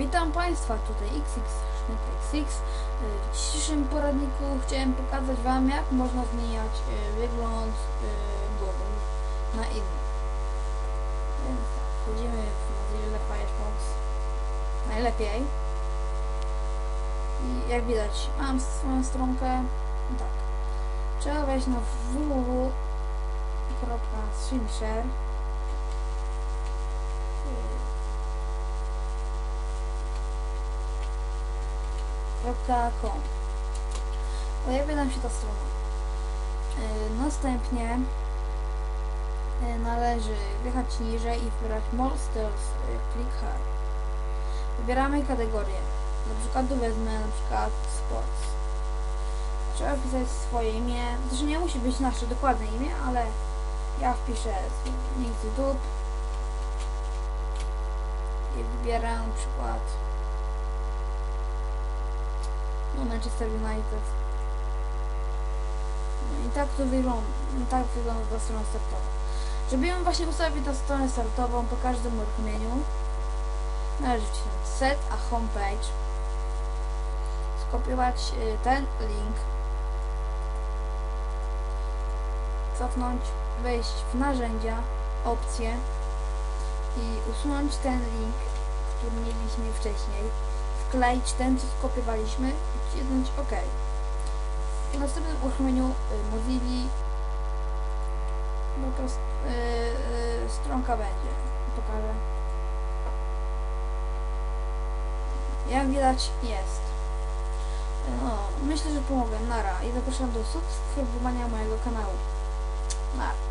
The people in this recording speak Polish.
Witam Państwa, tutaj XX, XX. W dzisiejszym poradniku chciałem pokazać Wam, jak można zmieniać y, wygląd y, głowy na inny. Więc tak, wchodzimy w Mozilla Firefox. Najlepiej. I jak widać, mam swoją stronkę. Tak. Trzeba wejść na www.streamshare. www.com Pojawia nam się ta strona. Yy, Następnie yy, należy wjechać niżej i wybrać Monsters yy, Click Here. Wybieramy kategorię. Do przykładu wezmę na przykład Sports. Trzeba wpisać swoje imię. Znaczy nie musi być nasze dokładne imię, ale ja wpiszę z YouTube i wybieram na przykład no Manchester United. No i tak to wygląda, tak wygląda ta strona startowa. Żeby ją właśnie ustawić na stronę startową po każdym uruchomieniu, należy wcisnąć set a homepage, skopiować y, ten link, cofnąć, wejść w narzędzia, opcje i usunąć ten link, który mieliśmy wcześniej wkleić ten, co skopiowaliśmy i wcisnąć OK. Po następnym uruchomieniu y, Mozilla no to y, y, stronka będzie. Pokażę. Jak widać jest. No, myślę, że pomogę. Nara i zapraszam do subskrybowania mojego kanału. Nara.